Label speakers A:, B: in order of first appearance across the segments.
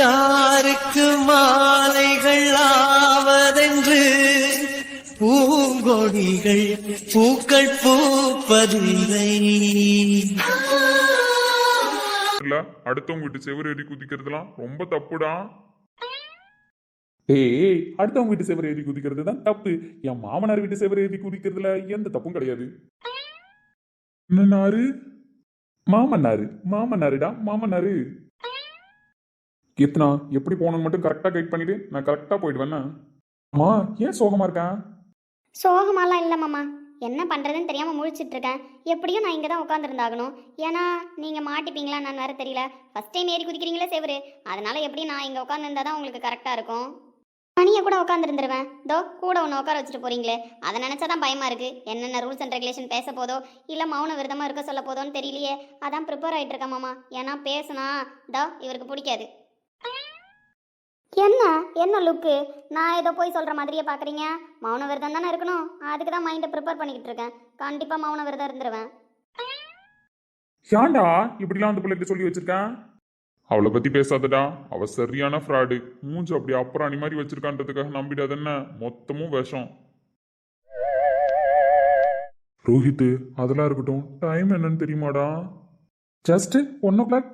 A: யாருக்கு மாலைகள் ஆவதென்று பூங்கொடிகள் பூக்கள் பூப்பதில்லை.
B: இல்ல அடுத்தவங்க வீட்டு செவரு ஏறி குதிக்கிறதுலாம் ரொம்ப தப்புடா.
C: ஏய் அடுத்தவங்க வீட்டு செவரு ஏறி குதிக்கிறது தான் தப்பு. என் மாமனார் வீட்டு செவரு ஏறி குதிக்கிறதுல எந்த தப்பும் கிடையாது. என்னன்னாரு? மாமன்னாரு மாமன்னாருடா மாமன்னாரு கீர்த்தனா எப்படி போகணும்னு மட்டும் கரெக்டாக கைட் பண்ணிட்டு நான் கரெக்டாக போயிடுவேண்ணா அம்மா ஏன் சோகமா இருக்கேன்
D: சோகமாலாம் இல்லை மாமா. என்ன பண்ணுறதுன்னு தெரியாமல் முழிச்சிட்டு இருக்கேன். எப்படியும் நான் இங்கே தான் உட்காந்துருந்தாகணும் ஏன்னா நீங்கள் மாட்டிப்பீங்களா நான் வேற தெரியல. ஃபஸ்ட் டைம் ஏறி குதிக்கிறீங்களே சேவரு. அதனால எப்படி நான் இங்கே உட்காந்துருந்தா தான் உங்களுக்கு கரெக்டாக இருக்கும்? தனியாக கூட உட்காந்துருந்துருவேன் தோ கூட ஒன்று உட்கார வச்சுட்டு போறீங்களே. அதை நினச்சா தான் பயமாக இருக்குது என்னென்ன ரூல்ஸ் அண்ட் ரெகுலேஷன் பேச போதோ இல்லை மௌன விரதமாக இருக்க சொல்ல போதோன்னு தெரியலையே. அதான் ப்ரிப்பேர் ஆகிட்டு இருக்கேன் மாமா. ஏன்னா பேசுனா தோ இவருக்கு பிடிக்காது. என்ன? என்ன லுக்கு? நான் ஏதோ போய் சொல்கிற மாதிரியே பார்க்குறீங்க மௌன விரதம் தானே இருக்கணும். அதுக்கு தான் மைண்டை ப்ரிப்பேர் பண்ணிக்கிட்டு இருக்கேன். கண்டிப்பாக மௌன விரதம் இருந்துருவேன்.
C: ஏன்டா இப்படிலாம் அந்த பிள்ளைகிட்ட சொல்லி வச்சிருக்கேன்?
B: அவளை பத்தி பேசாதடா. அவ சரியான ஃப்ராடு மூஞ்சி அப்படி அப்புறாணி மாதிரி வச்சிருக்கான்றதுக்காக நம்பிடாதென்ன மொத்தமும் விஷம். ரோஹித்து அதெல்லாம் இருக்கட்டும். டைம் என்னன்னு தெரியுமாடா?
C: ஜஸ்ட் ஒன் ஓ கிளாக்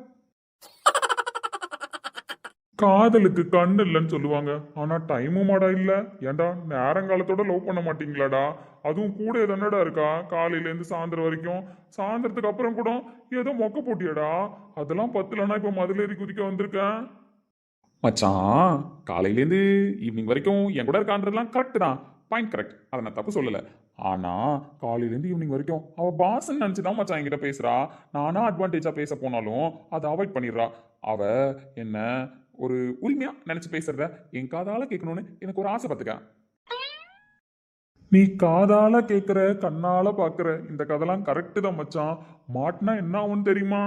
B: காதலுக்கு கண்ணு இல்லைன்னு சொல்லுவாங்க. ஆனா டைமும் மாடா இல்ல. ஏன்டா நேரங்காலத்தோட லவ் பண்ண மாட்டீங்களாடா? அதுவும் கூட எதனடா இருக்கா? காலையில இருந்து சாயந்தரம் வரைக்கும். சாயந்தரத்துக்கு அப்புறம் கூட ஏதோ மொக்க போட்டியாடா? அதெல்லாம் பத்துலனா இப்ப மதுளேறி குதிக்க வந்திருக்கேன்.
C: மச்சான் காலையிலேருந்து ஈவினிங் வரைக்கும் என் கூட இருக்கான்றதுலாம் கரெக்ட் தான். பாயிண்ட் கரெக்ட் அதை நான் தப்பு சொல்லலை. ஆனால் காலையிலேருந்து ஈவினிங் வரைக்கும் அவள் பாஸ்ன்னு நினச்சி தான் மச்சான் என்கிட்ட பேசுகிறா நானாக அட்வான்டேஜாக பேச போனாலும் அதை அவாய்ட் பண்ணிடுறா. அவள் என்ன ஒரு உரிமையாக நினச்சி பேசுறத என் காதால கேட்கணும்னு எனக்கு ஒரு ஆசை பார்த்துக்க.
B: நீ காதால கேக்குற கண்ணால பாக்குற இந்த கதைலாம் கரெக்டு தான் மச்சான். மாட்டினா என்ன ஆகும் தெரியுமா?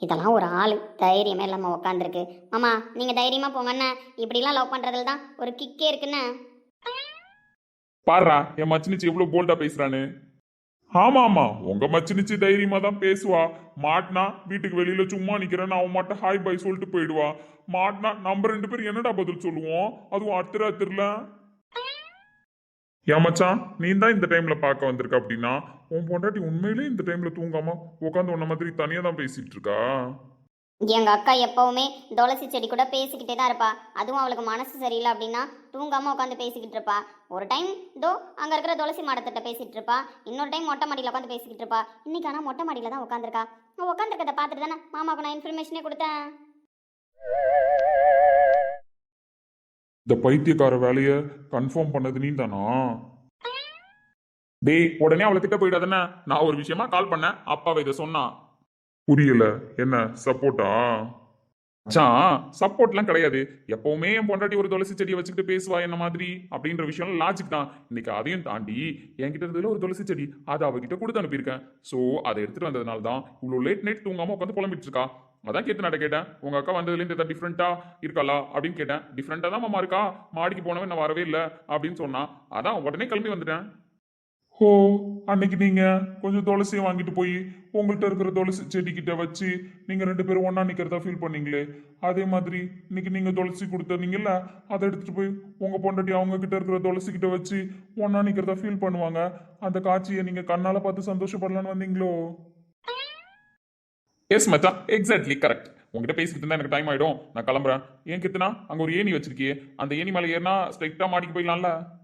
D: இதெல்லாம் ஒரு ஆள். தைரியமே இல்லாமல் உட்காந்துருக்கு மாமா நீங்கள் தைரியமாக போங்கண்ணே. இப்படிலாம் லவ் பண்ணுறதுல தான் ஒரு கிக்கே இருக்குண்ணே.
B: பாருடா என் மச்சினிச்சு எவ்வளவு போல்டா பேசுறான்னு ஆமா ஆமா உங்க மச்சினிச்சு தைரியமா தான் பேசுவா. மாட்டினா வீட்டுக்கு வெளியில சும்மா நிக்கிறேன்னு அவன் மட்டும் ஹாய் பாய் சொல்லிட்டு போயிடுவா. மாட்டினா நம்ம ரெண்டு பேரும் என்னடா பதில் சொல்லுவோம்? அதுவும் அத்திர அத்திரல ஏன் நீ தான் இந்த டைம்ல பார்க்க வந்திருக்க அப்படின்னா உன் பொண்டாட்டி உண்மையிலேயே இந்த டைம்ல தூங்காம உட்காந்து உன்ன மாதிரி தனியா தான் பேசிட்டு இருக்கா?
D: எங்கள் அக்கா எப்போவுமே துளசி செடி கூட பேசிக்கிட்டே தான் இருப்பா. அதுவும் அவளுக்கு மனசு சரியில்லை அப்படின்னா தூங்காமல் உட்காந்து பேசிக்கிட்டு இருப்பா. ஒரு டைம் தோ அங்கே இருக்கிற துளசி மாடத்திட்ட பேசிகிட்டு இருப்பா. இன்னொரு டைம் மொட்டை மாடியில் உட்காந்து பேசிக்கிட்டு இருப்பா. இன்னைக்கு ஆனால் மொட்டை மாடியில் தான் உட்காந்துருக்கா. உட்காந்துருக்கதை பார்த்துட்டு தானே மாமாவுக்கு நான் இன்ஃபர்மேஷனே கொடுத்தேன்.
B: இந்த பைத்தியக்கார வேலையை கன்ஃபார்ம் பண்ணது நீ தானா?
C: டேய் உடனே அவளை திட்ட போயிடாதானே நான் ஒரு விஷயமா கால் பண்ணேன். அப்பாவை இதை சொன்னான்.
B: புரியல. என்ன சப்போர்ட்டா
C: மச்சான் சப்போர்ட்லாம் கிடையாது. எப்பவுமே என் பொண்டாட்டி ஒரு துளசி செடியை வச்சுக்கிட்டு பேசுவா என்ன மாதிரி? அப்படின்ற விஷயம் லாஜிக் தான். இன்னைக்கு அதையும் தாண்டி என்கிட்ட இருந்ததுல ஒரு துளசி செடி அதை அவகிட்ட கொடுத்து அனுப்பியிருக்கேன். ஸோ அதை எடுத்துட்டு வந்ததுனால தான் இவ்வளோ லேட் நைட் தூங்காம உட்காந்து புலம்பிட்டு இருக்கா? அதான் கேட்டு நான் கேட்டேன். உங்க அக்கா வந்ததுலேருந்து எதாவது டிஃப்ரெண்டா இருக்காளா? அப்படின்னு கேட்டேன். டிஃப்ரெண்டா தான் மாமா இருக்கா? மாடிக்கு போனவன் நான் வரவே இல்லை அப்படின்னு சொன்னா. அதான் உடனே கிளம்பி வந்துட்டேன்.
B: ஓ அன்னைக்கு நீங்க கொஞ்சம் துளசியை வாங்கிட்டு போய் உங்கள்கிட்ட இருக்கிற துளசி செடிக்கிட்ட வச்சு நீங்க ரெண்டு பேரும் ஒன்னா நிக்கிறதா ஃபீல் பண்ணீங்களே? அதே மாதிரி இன்னைக்கு நீங்க துளசி கொடுத்தீங்கல்ல அதை எடுத்துட்டு போய் உங்க பொண்டாட்டி அவங்க கிட்ட இருக்கிற துளசி கிட்ட வச்சு ஒன்னா நிக்கிறதா ஃபீல் பண்ணுவாங்க. அந்த காட்சியை நீங்க கண்ணால பார்த்து சந்தோஷப்படலான்னு வந்தீங்களோ?
C: எஸ் மச்சான். எக்ஸாக்ட்லி கரெக்ட் உங்ககிட்ட பேசிட்டு இருந்தா எனக்கு டைம் ஆயிடும். நான் கிளம்புறேன். ஏன் கித்துனா அங்க ஒரு ஏணி வச்சிருக்கியே. அந்த ஏணி மேலே ஏறினா ஸ்ட்ரைட்டா மாடிக்கு போயிடலாம்ல?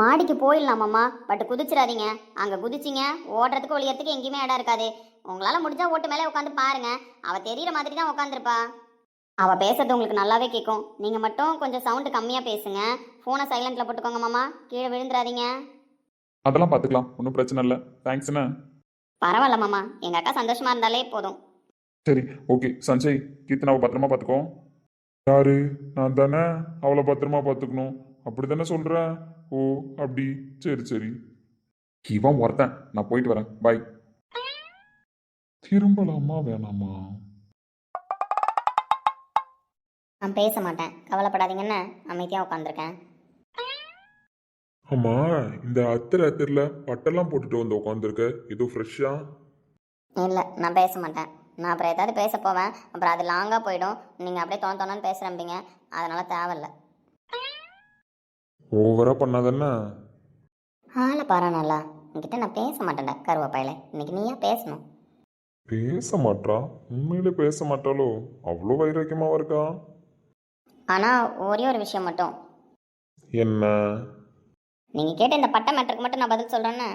D: மாடிக்கு போயிடலாம் மாமா. பட் குதிச்சிடாதீங்க. அங்கே குதிச்சிங்க. ஓடுறதுக்கு ஒளியறதுக்கு எங்கேயுமே இடம் இருக்காது. உங்களால் முடிஞ்சா ஓட்டு மேலே உட்காந்து பாருங்க. அவள் தெரியிற மாதிரி தான் உட்காந்துருப்பா. அவள் பேசுறது உங்களுக்கு நல்லாவே கேட்கும். நீங்கள் மட்டும் கொஞ்சம் சவுண்டு கம்மியாக பேசுங்க. ஃபோனை சைலண்டில் போட்டுக்கோங்க மாமா. கீழே விழுந்துடாதீங்க.
C: அதெல்லாம் பார்த்துக்கலாம் ஒன்றும் பிரச்சனை இல்லை. தேங்க்ஸ்ண்ணே
D: பரவாயில்ல மாமா. எங்கள் அக்கா சந்தோஷமாக இருந்தாலே போதும்.
C: சரி ஓகே சஞ்சய் கீர்த்தனாவை பத்திரமா பார்த்துக்கோ
B: யாரு? நான் தானே? அவளை பத்திரமா பார்த்துக்கணும் அப்படி தானே சொல்றேன் ஓ அப்படி. சரி சரி.
C: இவன் ஒருத்தன். நான் போயிட்டு வரேன். பாய்
B: திரும்பலாமா வேணாமா?
D: நான் பேச மாட்டேன். கவலைப்படாதீங்கன்னு அமைதியாக உட்காந்துருக்கேன்
B: ஆமா இந்த அத்திர அத்திரில பட்டெல்லாம் போட்டுட்டு வந்து உட்காந்துருக்க ஏதோ ஃப்ரெஷ்ஷா
D: இல்லை நான் பேச மாட்டேன். நான் அப்புறம் ஏதாவது பேச போவேன். அப்புறம் அது லாங்காக போயிடும். நீங்கள் அப்படியே தோண தோணன்னு பேசுகிறம்பிங்க அதனால் தேவையில்ல.
B: ஓவரா பண்ணாதானே
D: ஆளை பாரு நல்லா உங்ககிட்ட நான் பேச மாட்டேன்டா கருவாப்பாயில இன்னைக்கு நீயா பேசணும்?
B: பேச மாட்றா உண்மையிலே பேச மாட்டாளோ? அவ்வளோ வைராக்கியமாவா இருக்கா?
D: ஆனால் ஒரே ஒரு விஷயம் மட்டும்.
B: என்ன?
D: நீங்கள் கேட்ட இந்த பட்ட மேட்டருக்கு மட்டும் நான் பதில் சொல்கிறேன்னு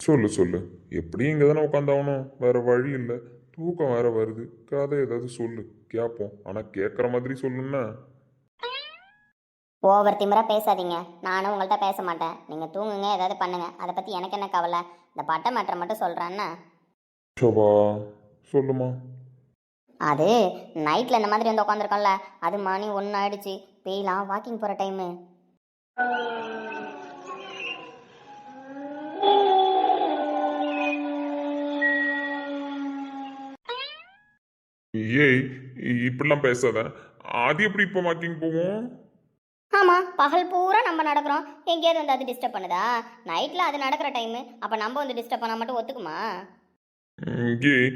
B: சொல்லு சொல்லு. எப்படி இங்கே தானே உட்காந்தாகணும் வேற வழி இல்லை. தூக்கம் வேற வருது. கதை ஏதாவது சொல்லு. கேட்போம் ஆனால் கேட்குற மாதிரி சொல்லுன்னா
D: ஓவர் திமிரா பேசாதீங்க. நானும் உங்கள்கிட்ட பேச மாட்டேன். நீங்கள் தூங்குங்க ஏதாவது பண்ணுங்க. அதை பற்றி எனக்கு என்ன கவலை? இந்த பட்ட மேட்டரை மட்டும் சொல்கிறேன்னா
B: ஷோபா சொல்லுமா?
D: அது நைட்டில் இந்த மாதிரி வந்து உட்காந்துருக்கோம்ல அது மணி ஒன்று ஆயிடுச்சு. பெய்யலாம் வாக்கிங் போகிற டைமு
B: ஏய் இப்படிலாம் பேசாத. அது எப்படி இப்போ வாக்கிங் போவோம்?
D: ஆமாம் பகல் பூரா நம்ம நடக்கிறோம். எங்கேயாவது வந்து அது டிஸ்டர்ப் பண்ணுதா? நைட்டில் அது நடக்கிற டைமு அப்போ நம்ம வந்து டிஸ்டர்ப் பண்ணால் மட்டும் ஒத்துக்குமா?
B: ஏய்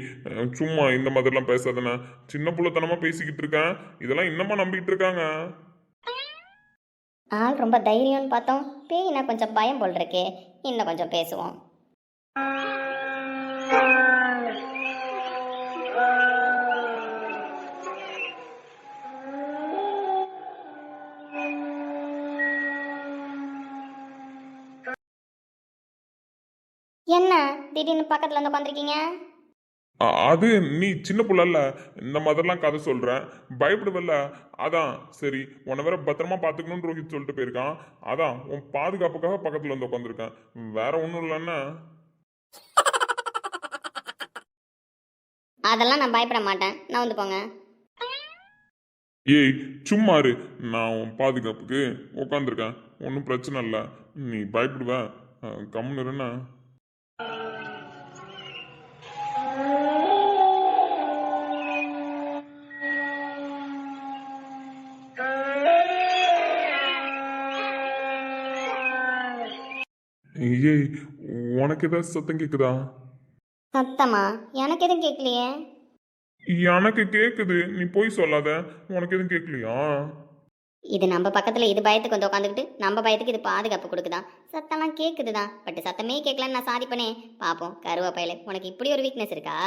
B: சும்மா இந்த மாதிரிலாம் பேசாதண்ணா. சின்ன புள்ளத்தனமா பேசிக்கிட்டு இருக்கேன். இதெல்லாம் இன்னமா நம்பிக்கிட்டு இருக்காங்க.
D: ஆள் ரொம்ப தைரியம்னு பார்த்தோம். பேய்னா கொஞ்சம் பயம் போல் இருக்கே. இன்னும் கொஞ்சம் பேசுவோம். என்ன? திடீர்னு பக்கத்தில் வந்து உட்காந்துருக்கீங்க
B: அது நீ சின்ன புள்ளல்ல இந்த மாதிரிலாம் கதை சொல்றேன். பயப்படுவல்ல. அதான் சரி உன்னை வேற பத்திரமா பாத்துக்கணும்னு ரோஹித் சொல்லிட்டு போயிருக்கான். அதான் உன் பாதுகாப்புக்காக பக்கத்துல வந்து உட்காந்துருக்கேன் வேற ஒன்றும் இல்லைன்னா
D: அதெல்லாம் நான் பயப்பட மாட்டேன். நான் வந்து போங்க.
B: ஏய் சும்மா இரு. நான் உன் பாதுகாப்புக்கு உட்காந்துருக்கேன் ஒன்றும் பிரச்சனை இல்லை. நீ பயப்படுவ. அஹ், கம்முன்னு உனக்கு ஏதாவது சத்தம் கேக்குதா?
D: சத்தமா? எனக்கு எதுவும் கேட்கலையே
B: எனக்கு கேக்குது. நீ போய் சொல்லாத. உனக்கு எதுவும் கேட்கலையா
D: இது நம்ம பக்கத்தில் இது பயத்துக்கு வந்து உட்காந்துக்கிட்டு நம்ம பயத்துக்கு இது பாதுகாப்பு கொடுக்குதான் சத்தம்லாம் கேட்குது தான் பட் சத்தமே கேட்கலன்னு நான் சாதிப்பனே. பார்ப்போம் கருவாப்பையில உனக்கு இப்படி ஒரு வீக்னஸ் இருக்கா?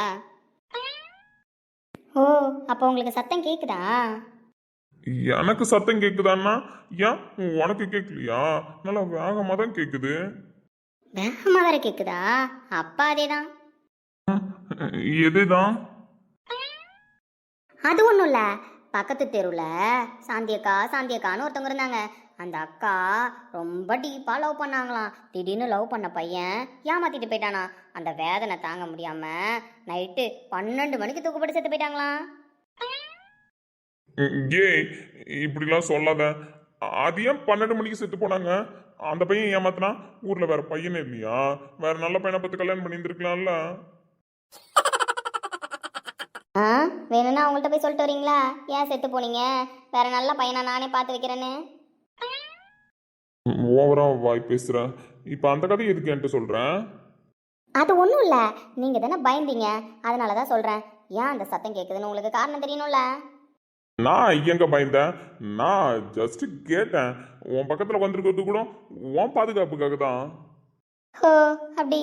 D: ஓ அப்போ உங்களுக்கு சத்தம் கேட்குதா
B: எனக்கு சத்தம் கேக்குதான்னா ஏன் உனக்கு கேட்கலையா நல்லா வேகமா தான் கேக்குது.
D: வேகமாக வேற கேட்குதா அப்பா அதே தான்
B: எதுதான்?
D: அது ஒன்றும் இல்லை. பக்கத்து தெருவில் சாந்தியக்கா சாந்தியக்கான்னு ஒருத்தவங்க இருந்தாங்க. அந்த அக்கா ரொம்ப டீப்பாக லவ் பண்ணாங்களாம். திடீர்னு லவ் பண்ண பையன் ஏமாத்திட்டு போயிட்டானா. அந்த வேதனை தாங்க முடியாம நைட்டு பன்னெண்டு மணிக்கு தூக்குப்பட்டு செத்து போயிட்டாங்களாம்.
B: ஏய் இப்படிலாம் சொல்லாத. அது ஏன் பன்னெண்டு மணிக்கு செத்து போனாங்க. அந்த பையன் ஏமாத்தினா? ஊர்ல வேற பையனே இல்லையா? வேற நல்ல பையனை பார்த்து கல்யாணம் பண்ணியிருந்திருக்கலாம்ல.
D: ஆ வேணும்னா அவங்கள்ட்ட போய் சொல்லிட்டு வரீங்களா? ஏன் செத்து போனீங்க? வேற நல்ல பையனா நானே பார்த்து வைக்கிறேன்னு.
B: ஓவரா வாய் பேசுற. இப்ப அந்த கதை எதுக்கு என்கிட்ட சொல்றேன்
D: அது ஒன்றும் இல்லை. நீங்கள் தானே பயந்தீங்க. அதனால தான் சொல்கிறேன் ஏன் அந்த சத்தம் கேட்குதுன்னு உங்களுக்கு காரணம் தெரியணும்ல?
B: நான் எங்க பயந்தேன்? நான் ஜஸ்ட் கேட்டேன். உன் பக்கத்துல வந்திருக்கிறது கூட உன் பாதுகாப்புக்காக தான்.
D: அப்படி.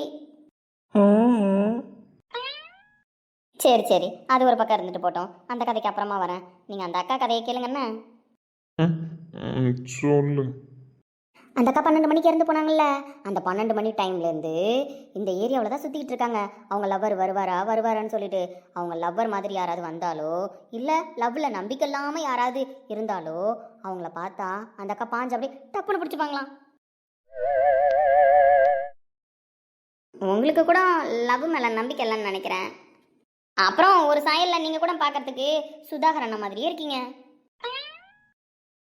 D: சரி சரி. அது ஒரு பக்கம் இருந்துட்டு போட்டோம். அந்த கதைக்கு அப்புறமா வரேன். நீங்கள் அந்த அக்கா கதையை கேளுங்கண்ணே
B: சொல்லு.
D: அந்த அக்கா பன்னெண்டு மணிக்கு இறந்து போனாங்கல்ல. அந்த பன்னெண்டு மணி டைம்லேருந்து இந்த ஏரியாவில் தான் சுற்றிக்கிட்டு இருக்காங்க. அவங்க லவ்வர் வருவாரா? வருவாரான்னு சொல்லிட்டு அவங்க லவ்வர் மாதிரி யாராவது வந்தாலோ இல்லை லவ்வில் நம்பிக்கை இல்லாமல் யாராவது இருந்தாலோ அவங்கள பார்த்தா அந்த அக்கா பாஞ்சு அப்படியே டப்புன்னு பிடிச்சிப்பாங்களாம். உங்களுக்கு கூட லவ் மேலே நம்பிக்கை இல்லைன்னு நினைக்கிறேன். அப்புறம் ஒரு சாயலில் நீங்கள் கூட பார்க்கறதுக்கு சுதாகர் அண்ணா மாதிரியே இருக்கீங்க.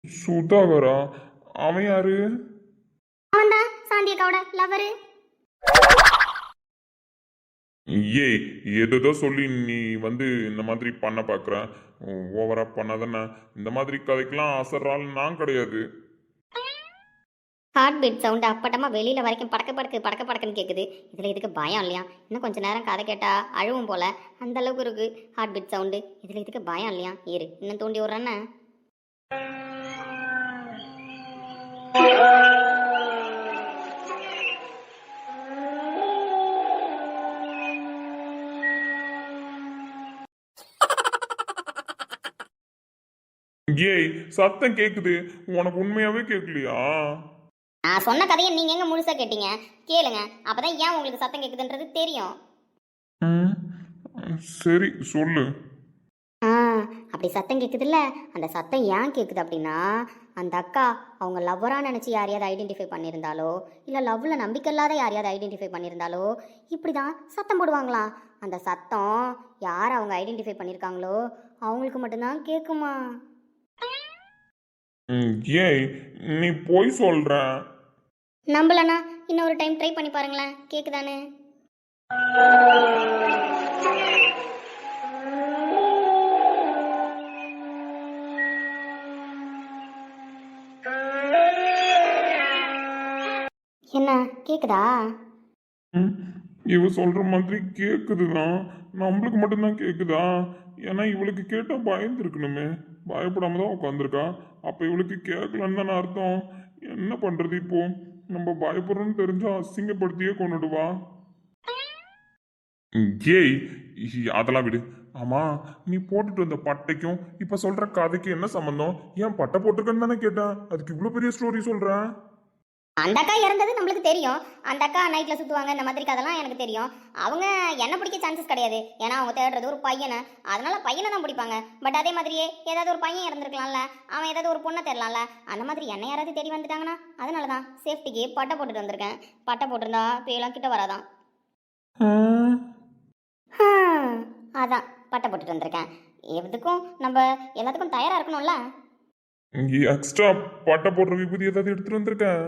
B: சுதாகரா? அவன் யாரு?
D: சாந்தி அக்காவோட லவ்வரு
B: ஏய் எதோ சொல்லி நீ வந்து இந்த மாதிரி பண்ண பார்க்குற ஓவரா பண்ணாதானே இந்த மாதிரி கதைக்கெல்லாம் அசர்றால் நான் கிடையாது.
D: ஹார்ட் பீட் சவுண்டு அப்பட்டமாக வெளியில் வரைக்கும் படக்க படக்கு படக்க படக்குன்னு கேட்குது இதில் இதுக்கு பயம் இல்லையா? இன்னும் கொஞ்ச நேரம் கதை கேட்டால் அழுவும் போல. அந்த அளவுக்கு இருக்கு ஹார்ட் பீட் சவுண்டு இதில் இதுக்கு பயம் இல்லையா? இரு இன்னும் தூண்டி விட்றேன்னு.
B: ஏய் சத்தம் கேக்குது. உனக்கு உண்மையாவே கேட்கலையா
D: நான் சொன்ன கதையை நீங்கள் எங்கே முழுசாக கேட்டீங்க? கேளுங்க. அப்போ தான் ஏன் உங்களுக்கு சத்தம் கேட்குதுன்றது தெரியும்.
B: சரி சொல்லு.
D: அப்படி சத்தம் கேட்குதுல்ல அந்த சத்தம் ஏன் கேட்குது அப்படின்னா அந்த அக்கா அவங்க லவ்வராக நினச்சி யாரையாவது ஐடென்டிஃபை பண்ணியிருந்தாலோ இல்லை லவ்வில் நம்பிக்கை இல்லாத யாரையாவது ஐடென்டிஃபை பண்ணியிருந்தாலோ இப்படி தான் சத்தம் போடுவாங்களாம் அந்த சத்தம் யார் அவங்க ஐடென்டிஃபை பண்ணியிருக்காங்களோ அவங்களுக்கு மட்டும்தான் கேட்குமா
B: ஏய் நீ போய் சொல்ற.
D: நம்பலண்ணா இன்னொரு டைம் ட்ரை பண்ணி பாருங்களேன். கேட்குதானே என்ன கேக்குதா?
B: ம், இவ சொல்ற மாதிரி கேக்குதுதான். நம்மளுக்கு மட்டும்தான் கேக்குதா? ஏன்னா இவளுக்கு கேட்டா பயந்து இருக்கணுமே பயப்படாம தான் உட்காந்துருக்கா அப்போ இவளுக்கு கேட்கலன்னு தானே அர்த்தம். என்ன பண்ணுறது இப்போ? நம்ம பயப்படுறோம்னு தெரிஞ்சா அசிங்கப்படுத்தியே கொண்டுடுவா. ஏய் அதெல்லாம் விடு. ஆமா நீ போட்டுட்டு வந்த பட்டைக்கும் இப்போ சொல்கிற கதைக்கும் என்ன சம்மந்தம் ஏன் பட்டை போட்டிருக்கேன்னு தானே கேட்டேன். அதுக்கு இவ்வளோ பெரிய ஸ்டோரி சொல்கிறேன்
D: அந்த அக்கா இறந்தது நம்மளுக்கு தெரியும். அந்த அக்கா நைட்டில் சுற்றுவாங்க இந்த மாதிரி கதெல்லாம் எனக்கு தெரியும். அவங்க என்ன பிடிக்க சான்சஸ் கிடையாது. ஏன்னா அவங்க தேடுறது ஒரு பையனை. அதனால பையனை தான் பிடிப்பாங்க. பட் அதே மாதிரியே ஏதாவது ஒரு பையன் இறந்துருக்கலாம்ல. அவன் ஏதாவது ஒரு பொண்ணை தேடலாம்ல. அந்த மாதிரி என்ன யாராவது தேடி வந்துட்டாங்கன்னா அதனால தான் சேஃப்டிக்கு பட்டை போட்டுட்டு வந்திருக்கேன். பட்டை போட்டிருந்தா பேயெல்லாம் கிட்ட வராதான். அதான் பட்டை போட்டுட்டு வந்திருக்கேன். எதுக்கும் நம்ம எல்லாத்துக்கும் தயாராக இருக்கணும்ல?
B: எக்ஸ்ட்ரா பட்டை போடுற விபூதி ஏதாவது எடுத்துட்டு வந்திருக்கேன்.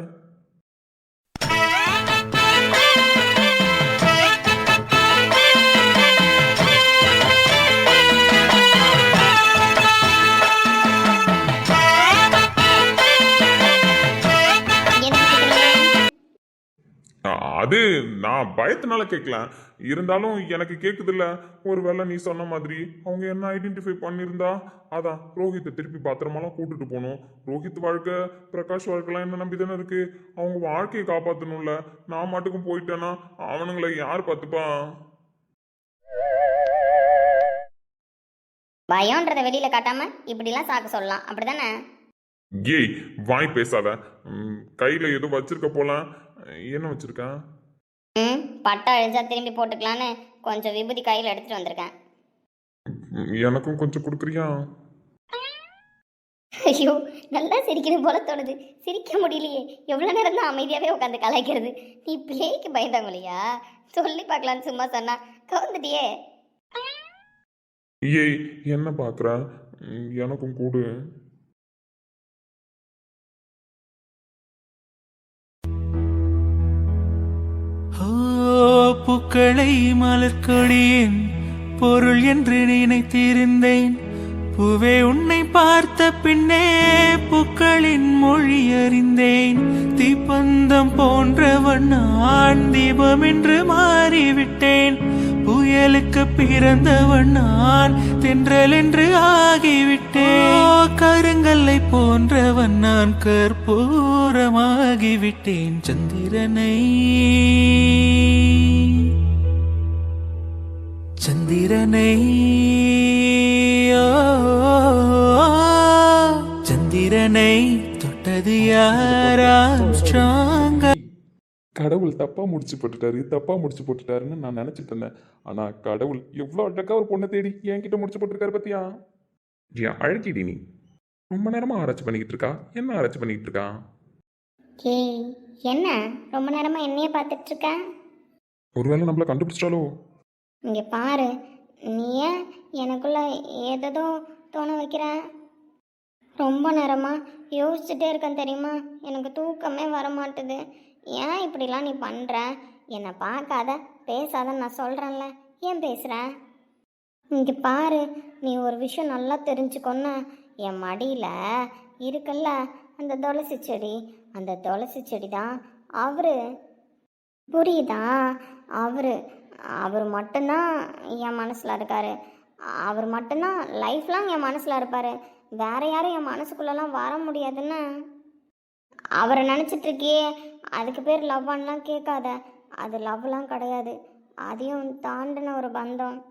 B: அது நான் பயத்தினால கேட்கலாம் இருந்தாலும் எனக்கு கேக்குதுல்ல. ஒருவேளை நீ சொன்ன மாதிரி அவங்க என்ன ஐடென்டிஃபை பண்ணியிருந்தா அதான் ரோஹித்தை திருப்பி பத்திரமாலாம் கூட்டிட்டு போகணும். ரோஹித் வாழ்க்கை பிரகாஷ் வாழ்க்கைலாம் என்ன நம்பி தானே இருக்கு? அவங்க வாழ்க்கையை காப்பாற்றணும்ல நான் மட்டுக்கும் போயிட்டேன்னா அவனுங்களை யார் பார்த்துப்பா?
D: பயம்ன்றதை வெளியில காட்டாம இப்படிலாம் சாக்க சொல்லலாம். அப்படிதானே?
B: ஏய் வாய் பேசாத. கையில ஏதோ வச்சிருக்க போலாம் என்ன வச்சிருக்கேன்
D: ம் பட்டை அழிஞ்சா திரும்பி போட்டுக்கலான்னு கொஞ்சம் விபூதி கையில் எடுத்துட்டு வந்திருக்கேன்.
B: எனக்கும் கொஞ்சம் கொடுக்குறியா?
D: ஐயோ நல்லா சிரிக்கிறது போல தோணுது. சிரிக்க முடியலையே. எவ்வளோ நேரம் தான் அமைதியாகவே உட்காந்து கலாய்க்கிறது. நீ பிள்ளைக்கு பயந்தாங்களையா சொல்லி பார்க்கலான்னு சும்மா சொன்னா. கவுந்துட்டியே.
B: ஏய் என்ன பார்க்குற எனக்கும் கூடு.
A: பூக்களை மலர்கொடியின் பொருள் என்று நினைத்திருந்தேன். பூவே உன்னை பார்த்த பின்னே பூக்களின் மொழி அறிந்தேன். தீப்பந்தம் போன்றவன் நான் தீபம் என்று மாறிவிட்டேன். புயலுக்கு பிறந்தவன் நான் தென்றல் என்று ஆகிவிட்டேன். கருங்கல்லை போன்றவன் நான் கற்பூரமாகிவிட்டேன். சந்திரனை சந்திரனை சந்திரனை தொட்டது யாரா
C: கடவுள் தப்பா முடிச்சு போட்டுட்டாரு தப்பா முடிச்சு போட்டுட்டாருன்னு நான் நினைச்சிட்டு இருந்தேன். ஆனா கடவுள் எவ்வளவு அழகா ஒரு பொண்ணை தேடி என்கிட்ட முடிச்சு போட்டிருக்காரு பத்தியா? ஏன் அழகிடி நீ. ரொம்ப நேரமா ஆராய்ச்சி பண்ணிக்கிட்டு இருக்கா? என்ன ஆராய்ச்சி பண்ணிக்கிட்டு இருக்கா?
D: ஏய் என்ன? ரொம்ப நேரமாக என்னையே பார்த்துட்டு இருக்க?
C: ஒருவேளை நம்மள கண்டுபிடிச்சிட்டாலோ?
D: இங்கே பாரு நீ ஏன் எனக்குள்ள ஏதோ தோண வைக்கிற? ரொம்ப நேரமாக யோசிச்சுட்டே இருக்கேன் தெரியுமா? எனக்கு தூக்கமே வர மாட்டுது ஏன் இப்படிலாம் நீ பண்ணுற என்னை பார்க்காத பேசாதன்னு நான் சொல்கிறேன்ல ஏன் பேசுகிற இங்கே பாரு நீ ஒரு விஷயம் நல்லா தெரிஞ்சுக்கொன்னு என் மடியில் இருக்குல்ல அந்த துளசி செடி. அந்த துளசி செடி தான் அவரு. புரியுதா? அவரு அவர் மட்டும்தான் என் மனசில் இருக்கார். அவர் மட்டும்தான் லைஃப்லாம் என் மனசில் இருப்பார். வேற யாரும் என் மனசுக்குள்ளெல்லாம் வர முடியாதுன்னு. அவரை நினச்சிட்டு இருக்கியே அதுக்கு பேர் லவ்வான்லாம் கேட்காத. அது லவ்லாம் கிடையாது. அதையும் தாண்டின ஒரு பந்தம்.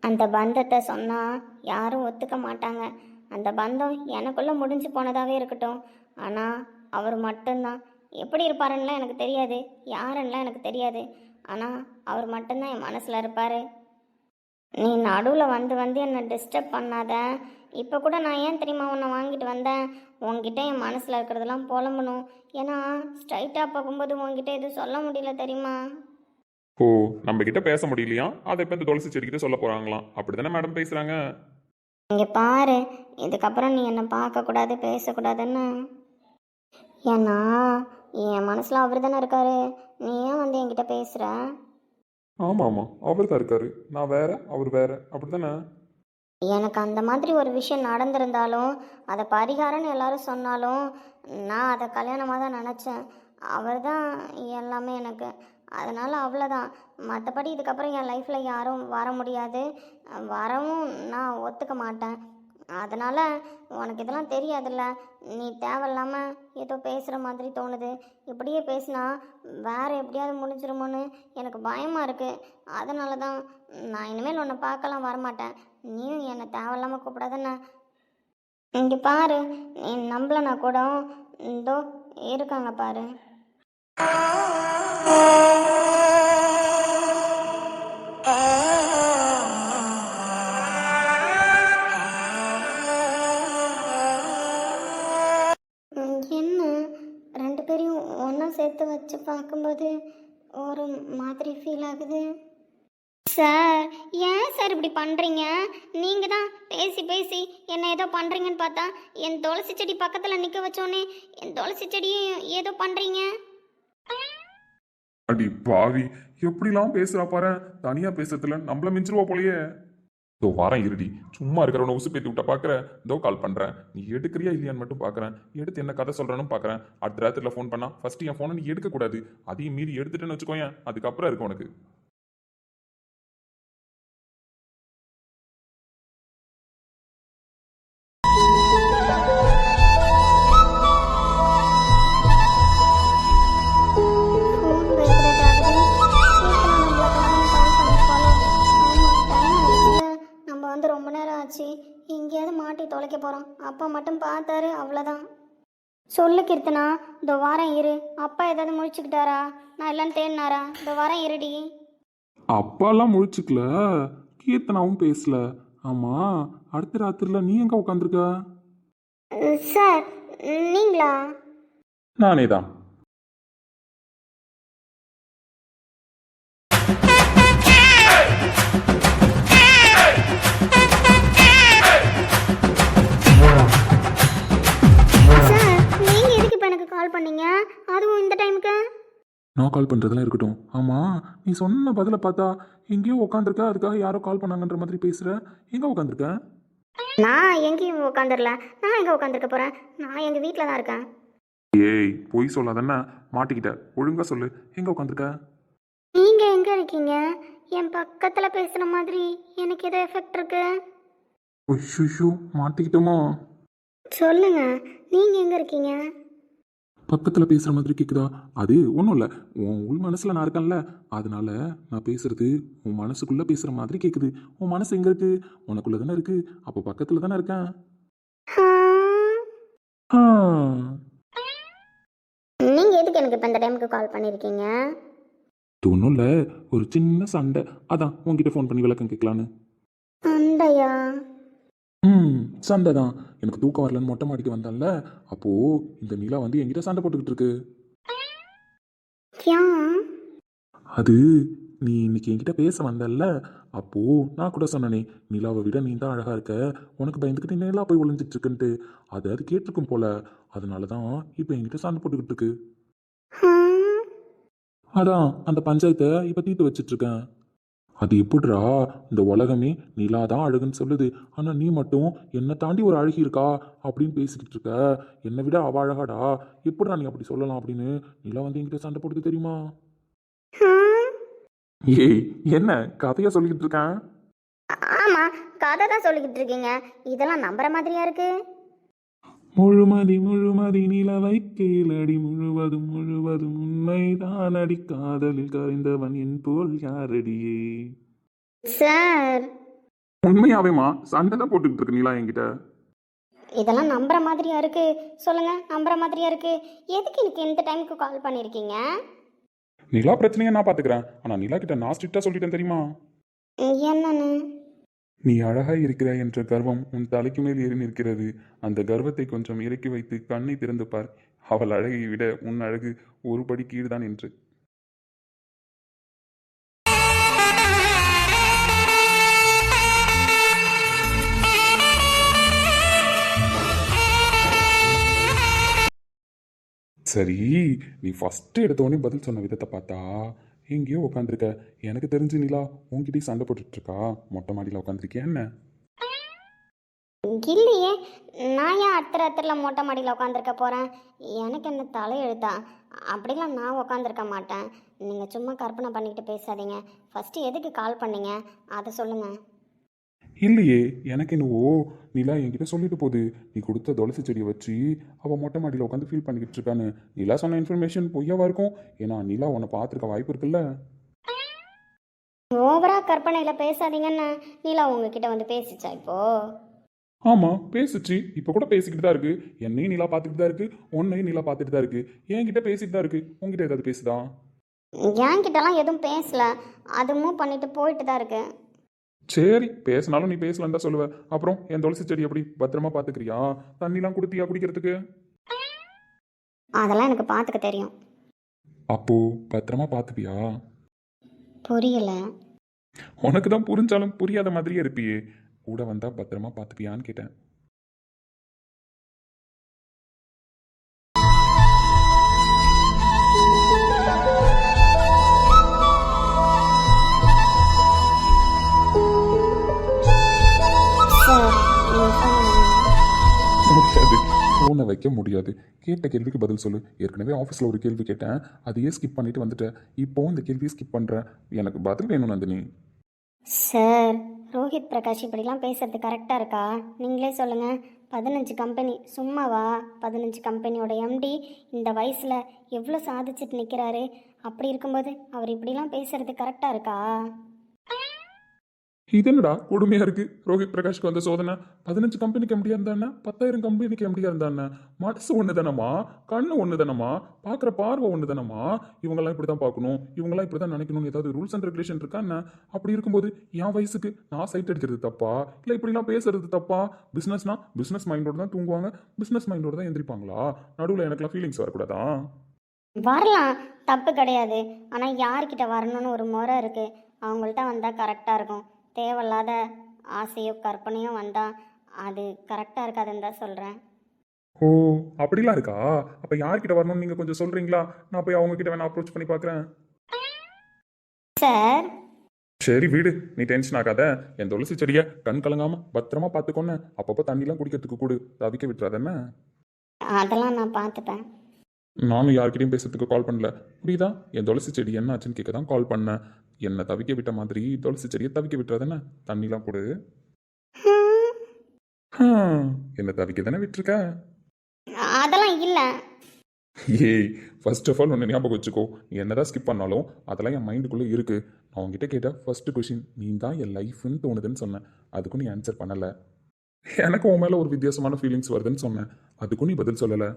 D: அந்த பந்தத்தை சொன்னால் யாரும் ஒத்துக்க மாட்டாங்க. அந்த பந்தம் எனக்குள்ளே முடிஞ்சு போனதாகவே இருக்கட்டும். ஆனால் அவர் மட்டும்தான். எப்படி இருப்பாருன்னுலாம் எனக்கு தெரியாது. யாருன்னெலாம் எனக்கு தெரியாது. ஆனால் அவர் மட்டும்தான் என் மனசில் இருப்பார். நீ நடுவில் வந்து வந்து என்னை டிஸ்டர்ப் பண்ணாத. இப்போ கூட நான் ஏன் தெரியுமா உன்னை வாங்கிட்டு வந்தேன்? உன்கிட்ட என் மனசில் இருக்கிறதெல்லாம் புலம்பணும். ஏன்னா ஸ்ட்ரைட்டாக பார்க்கும்போது உன்கிட்ட எதுவும் சொல்ல முடியல தெரியுமா?
C: ஓ நம்ம கிட்ட பேச முடியலையா? அதை இப்போ இந்த துளசி செடிக்கிட்ட சொல்ல போறாங்களாம். அப்படிதானே மேடம் பேசுறாங்க?
D: இங்கே பாரு இதுக்கப்புறம் நீ என்னை பார்க்கக்கூடாது பேசக்கூடாதுன்னு ஏன்னா என் மனசில் அவர் தானே இருக்காரு. நீ ஏன் வந்து என்கிட்ட பேசுகிற
C: ஆமா ஆமா அவர் தான் இருக்காரு. நான் வேற அவர் வேற. அப்படிதானே
D: எனக்கு அந்த மாதிரி ஒரு விஷயம் நடந்திருந்தாலும் அதை பரிகாரம்னு எல்லாரும் சொன்னாலும் நான் அதை கல்யாணமாக தான் நினச்சேன். அவர் தான் எல்லாமே எனக்கு. அதனால் அவ்வளோதான் மற்றபடி இதுக்கப்புறம் என் லைஃப்பில் யாரும் வர முடியாது. வரவும் நான் ஒத்துக்க மாட்டேன். அதனால் உனக்கு இதெல்லாம் தெரியாதுல்ல. நீ தேவையில்லாமல் ஏதோ பேசுகிற மாதிரி தோணுது. இப்படியே பேசினா வேறு எப்படியாவது முடிஞ்சிருமோன்னு எனக்கு பயமாக இருக்குது அதனால தான் நான் இனிமேல் உன்னை பார்க்கலாம் வரமாட்டேன். நீயும் என்னை தேவையில்லாமல் கூப்பிடாதண்ணா இங்கே பாரு நீ நம்பலனா கூட இதோ இருக்காங்க பாரு. ஒன்றா வச்சு பார்க்கும்போது ஒரு மாதிரி ஃபீல் ஆகுது. சார் ஏன் சார் இப்படி பண்ணுறீங்க நீங்கள் தான் பேசி பேசி என்ன ஏதோ பண்ணுறீங்கன்னு பார்த்தா என் துளசி செடி பக்கத்தில் நிற்க வச்சோன்னே என் துளசி செடியும் ஏதோ பண்ணுறீங்க
C: அடி பாவி எப்படிலாம் பேசுறா பாரு. தனியா பேசுறதுல நம்மள மிஞ்சிருவா போலயே. இதோ வாரம் இருடி. சும்மா இருக்கிறவன உசு பேத்தி விட்ட பார்க்குறேன் இதோ கால் பண்ணுறேன் நீ எடுக்கிறியா இல்லையான்னு மட்டும் பார்க்குறேன் எடுத்து என்ன கதை சொல்கிறேன்னு பார்க்குறேன் அடுத்த ராத்திரில ஃபோன் பண்ணா ஃபர்ஸ்ட் என் ஃபோனை நீ எடுக்கக்கூடாது. அதையும் மீறி எடுத்துட்டேன்னு வச்சுக்கோயேன். அதுக்கப்புறம் இருக்கும் உனக்கு.
D: தொலைக்க போகிறோம் அப்பா மட்டும் பார்த்தாரு அவ்வளோதான் சொல்லு கீர்த்தனா இந்த வாரம் இரு. அப்பா ஏதாவது முழிச்சுக்கிட்டாரா? நான் இல்லைன்னு தேடினாரா? இந்த வாரம் இருடி.
E: அப்பாலாம் முழிச்சுக்கல. கீர்த்தனாவும் பேசல. ஆமா அடுத்த ராத்திரில நீ எங்க உட்காந்துருக்க
D: சார் நீங்களா?
C: நானே தான்
D: எனக்கு கால் பண்ணீங்க. அதுவும் இந்த டைமுக்கு
E: நான் கால் பண்றதெல்லாம் இருக்கட்டும். ஆமா நீ சொன்ன பதில பார்த்தா எங்கேயோ உட்காந்துருக்க அதுக்காக யாரோ கால் பண்ணாங்கன்ற மாதிரி பேசுற. எங்க உட்காந்துருக்க
D: நான் எங்கேயும் உட்காந்துடல நான் எங்கே உட்காந்துருக்க போகிறேன் நான் எங்கள் வீட்டில் தான் இருக்கேன்.
E: ஏய் பொய் சொல்லாதன்னா மாட்டிக்கிட்ட. ஒழுங்கா சொல்லு. எங்க உட்காந்துருக்க
D: நீங்கள் எங்கே இருக்கீங்க? என் பக்கத்தில் பேசுகிற மாதிரி எனக்கு ஏதோ எஃபெக்ட் இருக்கு.
E: ஐயோ மாட்டிக்கிட்டோமா?
D: சொல்லுங்க. நீங்கள் எங்கே இருக்கீங்க?
E: பக்கத்துல பேசுற மாதிரி கேக்குதா? அது ஒன்றும் இல்லை. உன் உள் மனசுல நான் இருக்கேன்ல. அதனால நான் பேசுறது உன் மனசுக்குள்ள பேசுற மாதிரி கேக்குது. உன் மனசு எங்க இருக்கு? உனக்குள்ள தானே இருக்கு. அப்போ பக்கத்துல தானே இருக்கேன். ஆ
D: நீங்கள் எதுக்கு எனக்கு இப்போ இந்த டைமுக்கு கால் பண்ணியிருக்கீங்க
E: இது ஒன்றும் இல்லை. ஒரு சின்ன சண்டை. அதான் உன்கிட்ட ஃபோன் பண்ணி விளக்கம் கேட்கலான்னு.
D: அண்டையா
E: ம் சண்டை தான். எனக்கு தூக்கம் வரலன்னு மொட்டை மாடிக்கு வந்தான்ல அப்போ இந்த நிலா வந்து என்கிட்ட சண்டை போட்டுக்கிட்டு இருக்கு. அது நீ இன்னைக்கு என்கிட்ட பேச வந்தல்ல அப்போ நான் கூட சொன்னனே நிலாவை விட நீ தான் அழகா இருக்க உனக்கு பயந்துக்கிட்டு நிலா போய் ஒளிஞ்சிட்டு இருக்குன்ட்டு. அது அது கேட்டிருக்கும் போல அதனால தான் இப்போ என்கிட்ட சண்டை போட்டுக்கிட்டு இருக்கு. அதான் அந்த பஞ்சாயத்தை இப்போ தீர்த்து வச்சிட்டு இருக்கேன். அது எப்படிடா? இந்த உலகமே நிலா தான் அழகுன்னு சொல்லுது. ஆனா நீ மட்டும் என்னை தாண்டி ஒரு அழகி இருக்கா? அப்படின்னு பேசிக்கிட்டு இருக்க. என்னை விட அவ அழகாடா? எப்படிடா நீ அப்படி சொல்லலாம் அப்படின்னு நிலா வந்து என்கிட்ட சண்டை போடுது தெரியுமா? ஏய் என்ன? கதையா சொல்லிக்கிட்டு இருக்கேன்?
D: ஆமாம் கதை தான் சொல்லிக்கிட்டு இருக்கீங்க. இதெல்லாம் நம்புற மாதிரியா இருக்கு?
E: முழுமதி முழுமதி நிலவை கேளடி. முழுவதும் முழுவதும் உண்மைதான். அடி காதலில் கரைந்தவன் என் போல் யாரடியே?
D: சார்.
E: உண்மையாவேமா சண்டை தான் போட்டுக்கிட்டு இருக்கு நிலா என்கிட்ட.
D: இதெல்லாம் நம்புற மாதிரியா இருக்கு? சொல்லுங்க நம்புற மாதிரியா இருக்கு? எதுக்கு எனக்கு இந்த டைமுக்கு கால் பண்ணியிருக்கீங்க
C: நிலா பிரச்சனையை நான் பாத்துக்கிறேன். ஆனா நிலா கிட்ட நான் ஸ்ட்ரிக்டா சொல்லிட்டேன் தெரியுமா?
D: என்னன்னு?
C: நீ அழகாய் இருக்கிறாய் என்ற கர்வம் உன் தலைக்கு மேல் ஏறி நிற்கிறது. அந்த கர்வத்தை கொஞ்சம் இறக்கி வைத்து கண்ணை திறந்து பார். அவள் அழகை விட உன் அழகு ஒரு படி கீழ்தான் என்று. சரி நீ ஃபர்ஸ்ட் எடுத்த உடனே பதில் சொன்ன விதத்தை பார்த்தா எங்கேயோ உட்காந்துருக்க எனக்கு தெரிஞ்சு நிலா உங்ககிட்டயும் சண்டை போட்டுட்டு இருக்கா மொட்டை மாடியில் உட்காந்துருக்கியா என்ன?
D: இல்லையே. நான் ஏன் அத்திர அத்திரில் மொட்டை மாடியில் உட்காந்துருக்க போகிறேன் எனக்கு என்ன தலையெழுத்தா? அப்படிலாம் நான் உட்காந்துருக்க மாட்டேன். நீங்கள் சும்மா கற்பனை பண்ணிக்கிட்டு பேசாதீங்க. ஃபஸ்ட்டு எதுக்கு கால் பண்ணீங்க? அதை சொல்லுங்கள்
C: இல்லையே எனக்கு என்னவோ நிலா என்கிட்ட சொல்லிட்டு போகுது. நீ கொடுத்த துளசி செடியை வச்சு அவள் மொட்டை மாடியில் உட்காந்து ஃபீல் பண்ணிக்கிட்டு இருக்கான்னு. நிலா சொன்ன இன்ஃபர்மேஷன் பொய்யாவா இருக்கும்? ஏன்னா நிலா உன்னை பார்த்துருக்க வாய்ப்பு இருக்குல்ல.
D: ஓவராக கற்பனையில் பேசாதீங்கன்னு நீலா உங்ககிட்ட வந்து பேசிச்சா இப்போது
C: ஆமாம் பேசுச்சு. இப்போ கூட பேசிக்கிட்டு தான் இருக்கு. என்னையும் நிலா பார்த்துட்டு தான் இருக்கு. உன்னையும் நிலா பார்த்துட்டு தான் இருக்கு. என்கிட்ட பேசிட்டு தான் இருக்கு. உங்ககிட்ட ஏதாவது பேசுதா?
D: என்கிட்டலாம் எதுவும் பேசல. அது மூவ் பண்ணிட்டு போயிட்டு தான் இருக்கு.
C: சரி பேசினாலும் நீ பேசலன்னு தான் சொல்லுவ. அப்புறம் என் துளசி செடி எப்படி? பத்திரமா பார்த்துக்கிறியா தண்ணிலாம் கொடுத்தியா குடிக்கிறதுக்கு?
D: அதெல்லாம் எனக்கு பார்த்துக்க தெரியும்.
C: அப்போ பத்திரமா பார்த்துப்பியா
D: புரியல.
C: உனக்கு தான் புரிஞ்சாலும் புரியாத மாதிரியே இருப்பியே. கூட வந்தா பத்திரமா பார்த்துப்பியான்னு கேட்டேன். முடியாது ஃபோனை வைக்க முடியாது. கேட்ட கேள்விக்கு பதில் சொல்லு. ஏற்கனவே ஆஃபீஸில் ஒரு கேள்வி கேட்டேன். அதையே ஸ்கிப் பண்ணிட்டு வந்துட்டேன். இப்போ இந்த கேள்வியை ஸ்கிப் பண்ணுறேன் எனக்கு பதில் வேணும் நந்தினி.
D: சார் ரோஹித் பிரகாஷ் இப்படிலாம் பேசுறது கரெக்டாக இருக்கா? நீங்களே சொல்லுங்கள் பதினஞ்சு கம்பெனி சும்மாவா? பதினஞ்சு கம்பெனியோட எம்டி இந்த வயசில் எவ்வளோ சாதிச்சுட்டு நிற்கிறாரு அப்படி இருக்கும்போது அவர் இப்படிலாம் பேசுறது கரெக்டாக இருக்கா?
C: இது என்னடா? கொடுமையாக இருக்குது ரோஹித் பிரகாஷ்க்கு வந்த சோதனை. பதினஞ்சு கம்பெனிக்கு எம்டியாக இருந்தாண்ணா பத்தாயிரம் கம்பெனிக்கு எம்டியாக இருந்தாண்ணா மனசு ஒன்று தானம்மா கண்ணு ஒன்று தானம்மா பார்க்குற பார்வை ஒன்று தானம்மா இவங்கெல்லாம் இப்படி தான் பார்க்கணும். இவங்கெல்லாம் இப்படி தான் நினைக்கணும்னு ஏதாவது ரூல்ஸ் அண்ட் ரெகுலேஷன் இருக்கா என்ன? அப்படி இருக்கும்போது என் வயசுக்கு நான் சைட் அடிக்கிறது தப்பா? இல்லை இப்படிலாம் பேசுறது தப்பா? பிஸ்னஸ்னா பிஸ்னஸ் மைண்டோடு தான் தூங்குவாங்க. பிஸ்னஸ் மைண்டோட தான் எந்திரிப்பாங்களா? நடுவில் எனக்குலாம் ஃபீலிங்ஸ் வரக்கூடாதா?
D: வரலாம். தப்பு கிடையாது. ஆனால் யார்கிட்ட வரணும்னு ஒரு முறை இருக்குது அவங்கள்ட்ட வந்தால் கரெக்டாக இருக்கும். தேவையில்லாத ஆசையோ கற்பனையோ வந்தால் அது கரெக்டாக இருக்காதுன்னு தான் சொல்கிறேன்
C: ஓ அப்படிலாம் இருக்கா? அப்போ யார்கிட்ட வரணும்னு நீங்கள் கொஞ்சம் சொல்கிறீங்களா நான் போய் அவங்க கிட்ட வேணா அப்ரோச் பண்ணி பார்க்குறேன்
D: சார்
C: சரி வீடு நீ டென்ஷன் ஆகாத. என் துளசி செடியை கண் கலங்காம பத்திரமா பார்த்துக்கொன்னு அப்பப்போ தண்ணிலாம் குடிக்கிறதுக்கு கூடு. தவிக்க விட்டுறாதஎன்ன
D: அதெல்லாம் நான் பார்த்துப்பேன்.
C: நானும் யார்கிட்டயும் பேசுறதுக்கு கால் பண்ணல. புரியுதா? என் துளசி செடி என்ன ஆச்சுன்னு கேட்க தான் கால் பண்ணேன். என்னை தவிக்க விட்ட மாதிரி துளசி செடியை தவிக்க விட்டுறாதஎன்ன தண்ணிலாம் கொடு என்னை தவிக்க தானே விட்டுருக்க?
D: அதெல்லாம் இல்லை.
C: ஏய் ஃபர்ஸ்ட் ஆஃப் ஆல் ஒன்று ஞாபகம் வச்சுக்கோ. என்னதான் ஸ்கிப் பண்ணாலும் அதெல்லாம் என் மைண்டுக்குள்ளே இருக்கு. நான் உங்ககிட்ட கேட்ட ஃபர்ஸ்ட் கொஷின் நீ தான் என் லைஃப்னு தோணுதுன்னு சொன்னேன். அதுக்கும் நீ ஆன்சர் பண்ணலை. எனக்கு உன் மேலே ஒரு வித்தியாசமான ஃபீலிங்ஸ் வருதுன்னு சொன்னேன். அதுக்கும் நீ பதில் சொல்லலை.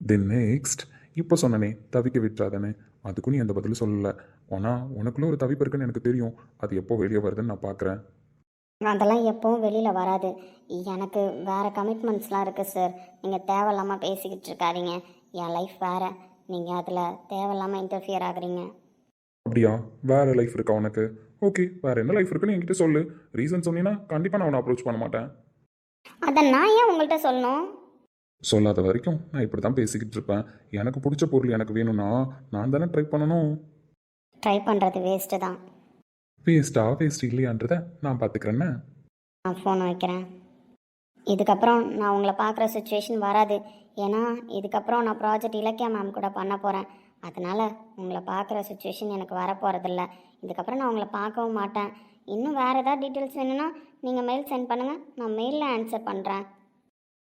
C: தென் நெக்ஸ்ட் இப்போ சொன்னனே தவிக்க விட்டுறாதானே அதுக்கும் நீ அந்த பதில் சொல்லலை. ஆனால் உனக்குள்ள ஒரு தவிப்பு இருக்குன்னு எனக்கு தெரியும். அது எப்போ வெளியே வருதுன்னு நான் பார்க்குறேன்
D: அதெல்லாம் எப்பவும் வெளியில் வராது. எனக்கு வேறு கமிட்மெண்ட்ஸ்லாம் இருக்குது சார் நீங்கள் தேவையில்லாமல் பேசிக்கிட்டு இருக்காதீங்க. என் லைஃப் வேறு. நீங்கள் அதில் தேவையில்லாமல் இன்டர்ஃபியர் ஆகுறீங்க.
C: அப்படியா? வேற லைஃப் இருக்கா உனக்கு? ஓகே வேற என்ன லைஃப் இருக்குன்னு என்கிட்ட சொல்லு. ரீசன் சொன்னீங்கன்னா கண்டிப்பாக நான் உன்னை அப்ரோச் பண்ண மாட்டேன்.
D: அதை நான் ஏன் உங்கள்கிட்ட சொல்லணும்?
C: சொல்லாத வரைக்கும் நான் இப்படி தான் பேசிக்கிட்டு இருப்பேன். எனக்கு பிடிச்ச பொருள் எனக்கு வேணும்னா நான் தானே ட்ரை பண்ணணும்.
D: ட்ரை பண்ணுறது வேஸ்ட்டு தான்.
C: வேஸ்டா வேஸ்ட் இல்லையான்றத நான் பார்த்துக்கிறேன்னு
D: நான் ஃபோன் வைக்கிறேன். இதுக்கப்புறம் நான் உங்களை பார்க்குற சுச்சுவேஷன் வராது. ஏன்னா இதுக்கப்புறம் நான் ப்ராஜெக்ட் இலக்கியா மேம் கூட பண்ண போகிறேன் அதனால் உங்களை பார்க்குற சுச்சுவேஷன் எனக்கு வரப்போகிறதில்ல இதுக்கப்புறம் நான் உங்களை பார்க்கவும் மாட்டேன். இன்னும் வேறு ஏதாவது டீட்டெயில்ஸ் வேணும்னா நீங்கள் மெயில் சென்ட் பண்ணுங்கள் நான் மெயிலில் ஆன்சர் பண்ணுறேன்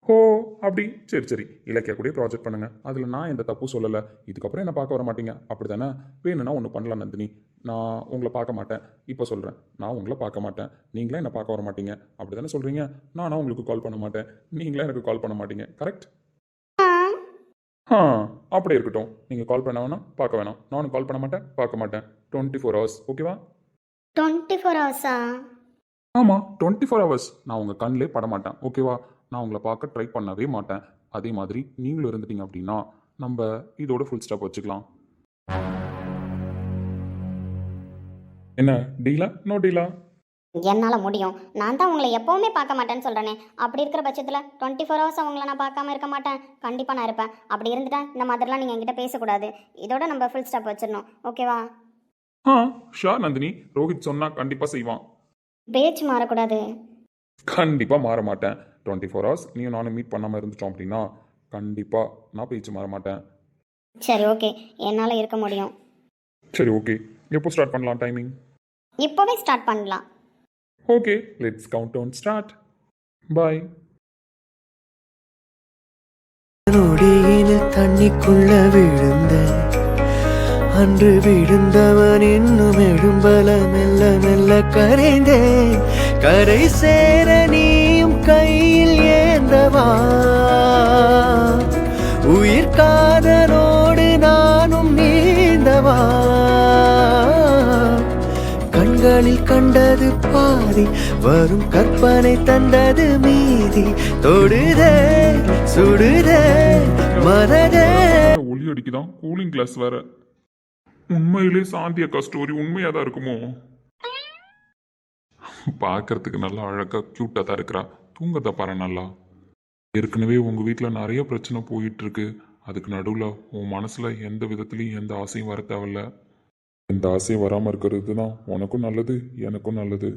C: ஓ அப்படி. சரி சரி. இலக்கியா கூட ப்ராஜெக்ட் பண்ணுங்க. அதில் நான் எந்த தப்பும் சொல்லலை. இதுக்கப்புறம் என்ன பார்க்க வர மாட்டீங்க. அப்படி தானே வேணும்னா ஒன்று பண்ணலாம் நந்தினி. நான் உங்களை பார்க்க மாட்டேன். இப்போ சொல்கிறேன் நான் உங்களை பார்க்க மாட்டேன். நீங்களே என்னை பார்க்க வர மாட்டீங்க. அப்படி தானே சொல்கிறீங்க நானும் உங்களுக்கு கால் பண்ண மாட்டேன். நீங்களே எனக்கு கால் பண்ண மாட்டீங்க. கரெக்ட் ஆ. அப்படி இருக்கட்டும். நீங்கள் கால் பண்ண வேணாம் பார்க்க வேணாம். நானும் கால் பண்ண மாட்டேன் பார்க்க மாட்டேன். டுவெண்ட்டி ஃபோர் ஹவர்ஸ் ஓகேவா
D: டுவெண்ட்டி ஃபோர் ஹவர்ஸா
C: ஆமாம் டுவெண்ட்டி ஃபோர் ஹவர்ஸ் நான் உங்கள் கண்ணிலே பட மாட்டேன் ஓகேவா நான் உங்களை பார்க்க ட்ரை பண்ணவே மாட்டேன். அதே மாதிரி நீங்களும் இருந்துட்டீங்க அப்படின்னா நம்ம இதோட ஃபுல் ஸ்டாப் வச்சுக்கலாம். என்ன டீலா? நோ டீலா?
D: என்னால் முடியும். நான் தான் உங்களை எப்போவுமே பார்க்க மாட்டேன்னு சொல்கிறேனே அப்படி இருக்கிற பட்சத்தில் டுவெண்ட்டி ஃபோர் ஹவர்ஸ் அவங்கள நான் பார்க்காம இருக்க மாட்டேன். கண்டிப்பாக நான் இருப்பேன். அப்படி இருந்துட்டா இந்த மாதிரிலாம் நீங்கள் என்கிட்ட பேசக்கூடாது. இதோட நம்ம ஃபுல் ஸ்டாப் வச்சிடணும். ஓகேவா
C: ஆ ஷார் நந்தினி. ரோஹித் சொன்னால் கண்டிப்பாக செய்வான்.
D: பேச்சு மாறக்கூடாது.
C: கண்டிப்பாக மாற மாட்டேன். டுவெண்ட்டி ஃபோர் ஹவர்ஸ் நீயும் நானும் மீட் பண்ணாமல் இருந்துட்டோம் அப்படின்னா கண்டிப்பாக நான் பேச்சு மாற மாட்டேன்.
D: சரி ஓகே என்னால் இருக்க முடியும்.
C: சரி ஓகே எப்போ ஸ்டார்ட் பண்ணலாம் டைமிங்
D: இப்போவே ஸ்டார்ட் பண்ணலாம்.
C: Okay let's count down start பாய்
F: நொடியில் தண்ணிக்குள்ள விழுந்த அன்று விழுந்தவன் இன்னும் எழும்பல மெல்ல மெல்ல கரைந்தேன். கரை சேர வா உயிர் காதலோடு நானும் நீந்தவா. கண்களில் கண்டது பாதி வரும் கற்பனை தந்தது மீதி. தொடுதே சுடுதே மனதே
B: ஒளி அடிக்குதான் கூலிங் கிளாஸ் வேற. உண்மையிலே சாந்தி அக்கா ஸ்டோரி உண்மையா தான் இருக்குமோ? பார்க்கறதுக்கு நல்லா அழகா கியூட்டா தான் இருக்கிறா. தூங்கத்தை பாரு நல்லா. ஏற்கனவே உங்கள் வீட்டில் நிறைய பிரச்சனை போயிட்டு இருக்கு அதுக்கு நடுவில் உன் மனசில் எந்த விதத்துலையும் எந்த ஆசையும் வர தேவையில்ல. எந்த ஆசையும் வராமல் இருக்கிறது தான் உனக்கும் நல்லது எனக்கும் நல்லது.